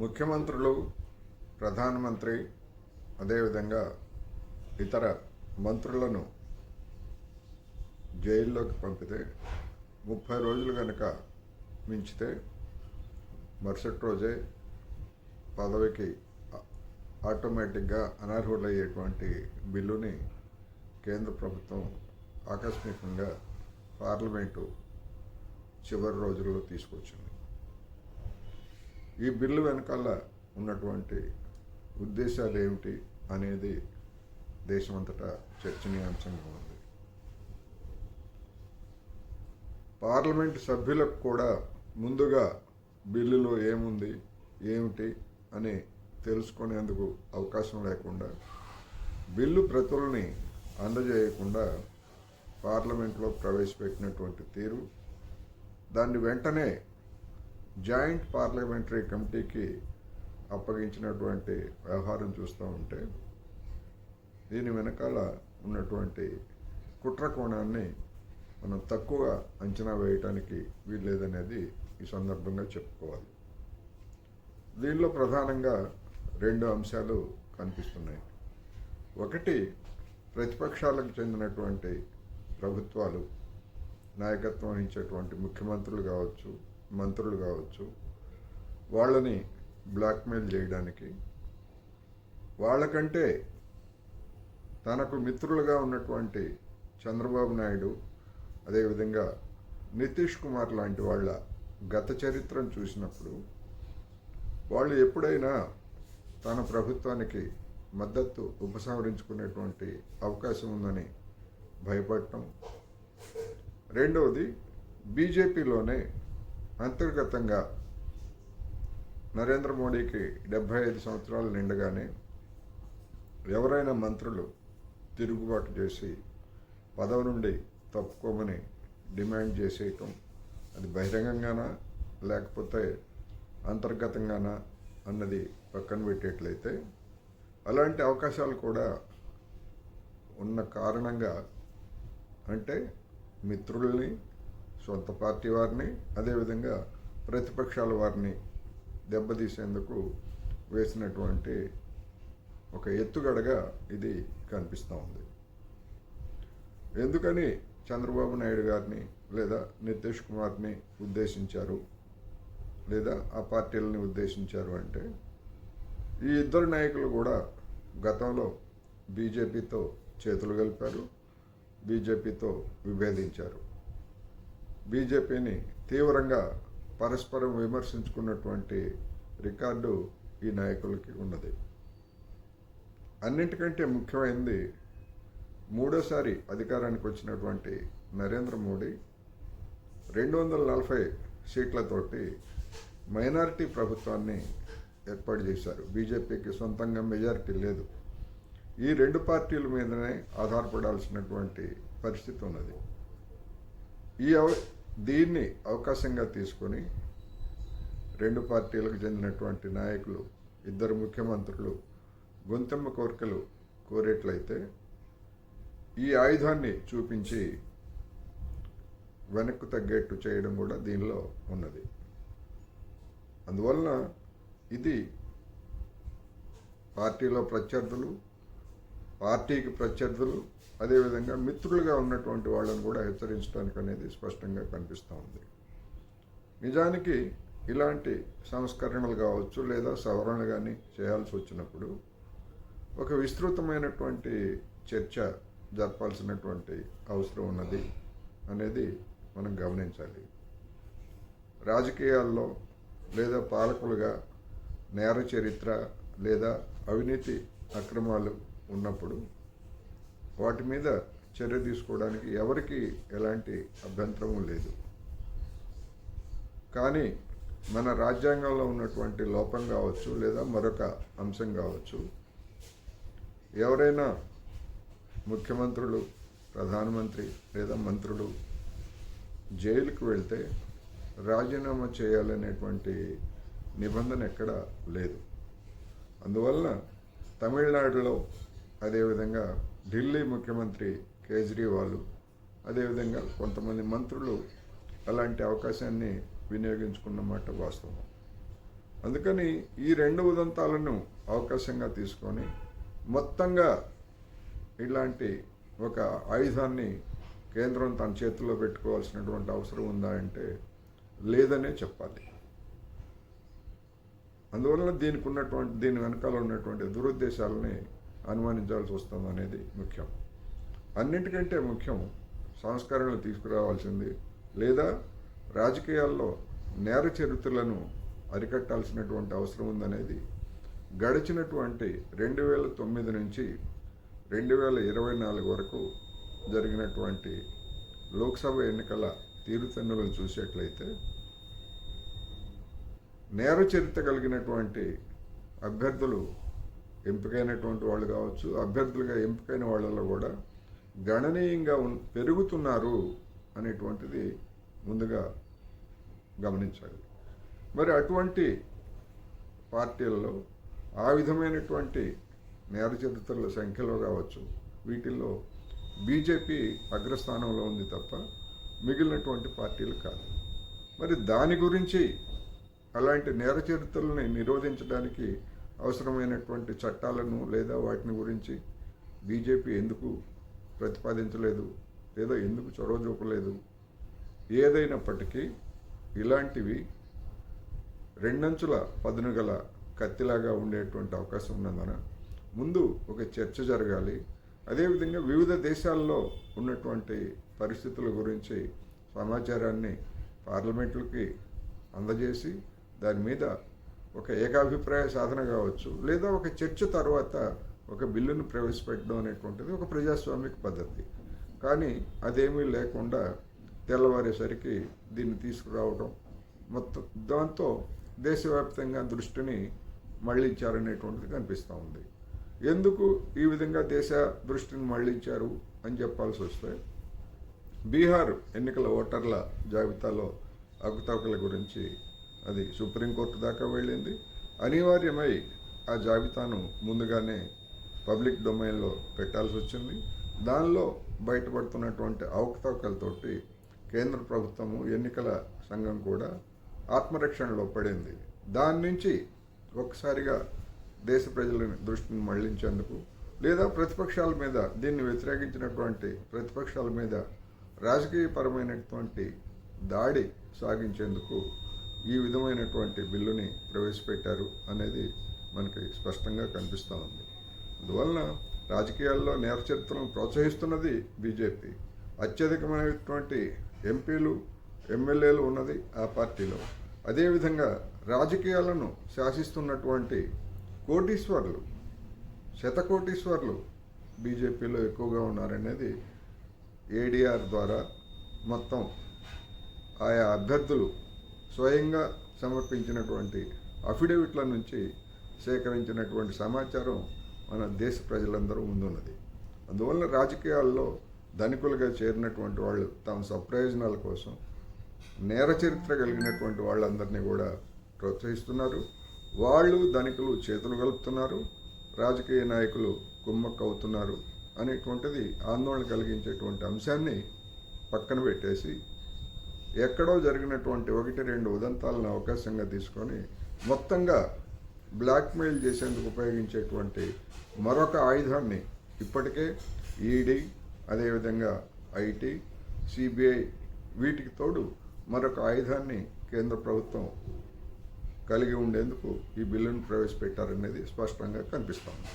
ముఖ్యమంత్రులు ప్రధానమంత్రి అదేవిధంగా ఇతర మంత్రులను జైల్లోకి పంపితే ముప్పై రోజులు కనుక మించితే మరుసటి రోజే పదవికి ఆటోమేటిక్గా అనర్హులయ్యేటువంటి బిల్లుని కేంద్ర ప్రభుత్వం ఆకస్మికంగా పార్లమెంటు చివరి రోజుల్లో తీసుకొచ్చింది. ఈ బిల్లు వెనకాల ఉన్నటువంటి ఉద్దేశాలు ఏమిటి అనేది దేశమంతటా చర్చనీయాంశంగా ఉంది. పార్లమెంట్ సభ్యులకు కూడా ముందుగా బిల్లులో ఏముంది ఏమిటి అని తెలుసుకునేందుకు అవకాశం లేకుండా బిల్లు ప్రతుల్ని అందజేయకుండా పార్లమెంట్లో ప్రవేశపెట్టినటువంటి తీరు దాన్ని వెంటనే జాయింట్ పార్లమెంటరీ కమిటీకి అప్పగించినటువంటి వ్యవహారం చూస్తూ ఉంటే దీని వెనకాల ఉన్నటువంటి కుట్ర కోణాన్ని మనం తక్కువ అంచనా వేయటానికి వీల్లేదనేది ఈ సందర్భంగా చెప్పుకోవాలి. దీనిలో ప్రధానంగా రెండు అంశాలు కనిపిస్తున్నాయి. ఒకటి ప్రతిపక్షాలకు చెందినటువంటి ప్రభుత్వాలు నాయకత్వం వహించేటువంటి ముఖ్యమంత్రులు కావచ్చు మంత్రులు కావచ్చు వాళ్ళని బ్లాక్మెయిల్ చేయడానికి వాళ్ళకంటే తనకు మిత్రులుగా ఉన్నటువంటి చంద్రబాబు నాయుడు అదేవిధంగా నితీష్ కుమార్ లాంటి వాళ్ళ గత చరిత్రను చూసినప్పుడు వాళ్ళు ఎప్పుడైనా తన ప్రభుత్వానికి మద్దతు ఉపసంహరించుకునేటువంటి అవకాశం ఉందని భయపడటం. రెండవది బీజేపీలోనే అంతర్గతంగా నరేంద్ర మోడీకి డెబ్భై ఐదు సంవత్సరాలు నిండగానే ఎవరైనా మంత్రులు తిరుగుబాటు చేసి పదవి నుండి తప్పుకోమని డిమాండ్ చేసేయటం అది బహిరంగంగానా లేకపోతే అంతర్గతంగానా అన్నది పక్కన పెట్టేట్లయితే అలాంటి అవకాశాలు కూడా ఉన్న కారణంగా అంటే మిత్రుల్ని సొంత పార్టీ వారిని అదేవిధంగా ప్రతిపక్షాల వారిని దెబ్బతీసేందుకు వేసినటువంటి ఒక ఎత్తుగడగా ఇది కనిపిస్తూ ఉంది. ఎందుకని చంద్రబాబు నాయుడు గారిని లేదా నితీష్ కుమార్ని ఉద్దేశించారు లేదా ఆ పార్టీలని ఉద్దేశించారు అంటే ఈ ఇద్దరు నాయకులు కూడా గతంలో బీజేపీతో చేతులు కలిపారు బీజేపీతో విభేదించారు. బీజేపీని తీవ్రంగా పరస్పరం విమర్శించుకున్నటువంటి రికార్డు ఈ నాయకులకి ఉన్నది. అన్నింటికంటే ముఖ్యమైనది మూడోసారి అధికారానికి వచ్చినటువంటి నరేంద్ర మోడీ రెండు వందల నలభై సీట్లతోటి మైనారిటీ ప్రభుత్వాన్ని ఏర్పాటు చేశారు. బీజేపీకి సొంతంగా మెజారిటీ లేదు. ఈ రెండు పార్టీల మీదనే ఆధారపడాల్సినటువంటి పరిస్థితి ఉన్నది. ఈ దీన్ని అవకాశంగా తీసుకొని రెండు పార్టీలకు చెందినటువంటి నాయకులు ఇద్దరు ముఖ్యమంత్రులు గొంతెమ్మ కోరికలు కోరేట్లయితే ఈ ఆయుధాన్ని చూపించి వెనక్కు తగ్గేట్టు చేయడం కూడా దీనిలో ఉన్నది. అందువలన ఇది పార్టీలో ప్రత్యర్థులు పార్టీకి ప్రత్యర్థులు అదేవిధంగా మిత్రులుగా ఉన్నటువంటి వాళ్ళని కూడా హెచ్చరించడానికి అనేది స్పష్టంగా కనిపిస్తూ ఉంది. నిజానికి ఇలాంటి సంస్కరణలు కావచ్చు లేదా సవరణలు కానీ చేయాల్సి వచ్చినప్పుడు ఒక విస్తృతమైనటువంటి చర్చ జరపాల్సినటువంటి అవసరం ఉన్నది అనేది మనం గమనించాలి. రాజకీయాల్లో లేదా పాలకులుగా నేర చరిత్ర లేదా అవినీతి అక్రమాలు ఉన్నప్పుడు వాటి మీద చర్య తీసుకోవడానికి ఎవరికి ఎలాంటి అభ్యంతరము లేదు. కానీ మన రాజ్యాంగంలో ఉన్నటువంటి లోపం కావచ్చు లేదా మరొక అంశం కావచ్చు ఎవరైనా ముఖ్యమంత్రులు ప్రధానమంత్రి లేదా మంత్రులు జైలుకు వెళ్తే రాజీనామా చేయాలనేటువంటి నిబంధన ఎక్కడ లేదు. అందువల్ల తమిళనాడులో అదేవిధంగా ఢిల్లీ ముఖ్యమంత్రి కేజ్రీవాల్ అదేవిధంగా కొంతమంది మంత్రులు అలాంటి అవకాశాన్ని వినియోగించుకున్నమాట వాస్తవం. అందుకని ఈ రెండు ఉదంతాలను అవకాశంగా తీసుకొని మొత్తంగా ఇలాంటి ఒక ఆయుధాన్ని కేంద్రం తన చేతిలో పెట్టుకోవాల్సినటువంటి అవసరం ఉందా అంటే లేదనే చెప్పాలి. అందువలన దీనికి ఉన్నటువంటి దీని వెనకాల ఉన్నటువంటి దురుద్దేశాలని అనుమానించాల్సి వస్తుంది అనేది ముఖ్యం. అన్నింటికంటే ముఖ్యం సంస్కరణలు తీసుకురావాల్సింది లేదా రాజకీయాల్లో నేర చరిత్రలను అరికట్టాల్సినటువంటి అవసరం ఉందనేది గడిచినటువంటి రెండు వేల తొమ్మిది నుంచి రెండు వేల ఇరవై నాలుగు వరకు జరిగినటువంటి లోక్సభ ఎన్నికల తీరుతన్నులను చూసేట్లయితే నేర చరిత్ర కలిగినటువంటి అభ్యర్థులు ఎంపికైనటువంటి వాళ్ళు కావచ్చు అభ్యర్థులుగా ఎంపికైన వాళ్ళలో కూడా గణనీయంగా ఉన్- పెరుగుతున్నారు అనేటువంటిది ముందుగా గమనించాలి. మరి అటువంటి పార్టీలలో ఆ విధమైనటువంటి నేర చరిత్రల సంఖ్యలో కావచ్చు వీటిల్లో బీజేపీ అగ్రస్థానంలో ఉంది తప్ప మిగిలినటువంటి పార్టీలు కాదు. మరి దాని గురించి అలాంటి నేర చరిత్రలని నిరోధించడానికి అవసరమైనటువంటి చట్టాలను లేదా వాటిని గురించి బీజేపీ ఎందుకు ప్రతిపాదించలేదు లేదా ఎందుకు చొరవ చూపలేదు? ఏదైనప్పటికీ ఇలాంటివి రెండంచుల పదును గల కత్తిలాగా ఉండేటువంటి అవకాశం ఉన్నందున ముందు ఒక చర్చ జరగాలి. అదేవిధంగా వివిధ దేశాల్లో ఉన్నటువంటి పరిస్థితుల గురించి సమాచారాన్ని పార్లమెంట్లకి అందజేసి దాని మీద ఒక ఏకాభిప్రాయ సాధన కావచ్చు లేదా ఒక చర్చ తర్వాత ఒక బిల్లును ప్రవేశపెట్టడం అనేటువంటిది ఒక ప్రజాస్వామిక పద్ధతి. కానీ అదేమీ లేకుండా తెల్లవారేసరికి దీన్ని తీసుకురావడం మొత్తం దాంతో దేశవ్యాప్తంగా దృష్టిని మళ్ళించారనేటువంటిది కనిపిస్తూ ఉంది. ఎందుకు ఈ విధంగా దేశ దృష్టిని మళ్ళించారు అని చెప్పాల్సి వస్తే బీహార్ ఎన్నికల ఓటర్ల జాబితాలో అవకతవకల గురించి అది సుప్రీంకోర్టు దాకా వెళ్ళింది. అనివార్యమై ఆ జాబితాను ముందుగానే పబ్లిక్ డొమైన్లో పెట్టాల్సి వచ్చింది. దానిలో బయటపడుతున్నటువంటి అవకతవకలతోటి కేంద్ర ప్రభుత్వము ఎన్నికల సంఘం కూడా ఆత్మరక్షణలో పడింది. దాని నుంచి ఒక్కసారిగా దేశ ప్రజల దృష్టిని మళ్ళించేందుకు లేదా ప్రతిపక్షాల మీద దీన్ని వ్యతిరేకించినటువంటి ప్రతిపక్షాల మీద రాజకీయపరమైనటువంటి దాడి సాగించేందుకు ఈ విధమైనటువంటి బిల్లుని ప్రవేశపెట్టారు అనేది మనకి స్పష్టంగా కనిపిస్తూ ఉంది. అందువలన రాజకీయాల్లో నేర చరిత్రను ప్రోత్సహిస్తున్నది బీజేపీ. అత్యధికమైనటువంటి ఎంపీలు ఎమ్మెల్యేలు ఉన్నది ఆ పార్టీలో. అదేవిధంగా రాజకీయాలను శాసిస్తున్నటువంటి కోటీశ్వర్లు శతకోటీశ్వర్లు బీజేపీలో ఎక్కువగా ఉన్నారనేది ఏడీఆర్ ద్వారా మొత్తం ఆయా అభ్యర్థులు స్వయంగా సమర్పించినటువంటి అఫిడవిట్ల నుంచి సేకరించినటువంటి సమాచారం మన దేశ ప్రజలందరూ ముందున్నది. అందువల్ల రాజకీయాల్లో ధనికులుగా చేరినటువంటి వాళ్ళు తమ స్వప్రయోజనాల కోసం నేర చరిత్ర కలిగినటువంటి వాళ్ళందరినీ కూడా ప్రోత్సహిస్తున్నారు. వాళ్ళు ధనికులు చేతులు కలుపుతున్నారు. రాజకీయ నాయకులు కుమ్మక్కవుతున్నారు అనేటువంటిది ఆందోళన కలిగించేటువంటి అంశాన్ని పక్కన పెట్టేసి ఎక్కడో జరిగినటువంటి ఒకటి రెండు ఉదంతాలను అవకాశంగా తీసుకొని మొత్తంగా బ్లాక్మెయిల్ చేసేందుకు ఉపయోగించేటువంటి మరొక ఆయుధాన్ని ఇప్పటికే ఈడీ అదేవిధంగా ఐటీ సిబిఐ వీటికి తోడు మరొక ఆయుధాన్ని కేంద్ర ప్రభుత్వం కలిగి ఉండేందుకు ఈ బిల్లును ప్రవేశపెట్టారనేది స్పష్టంగా కనిపిస్తోంది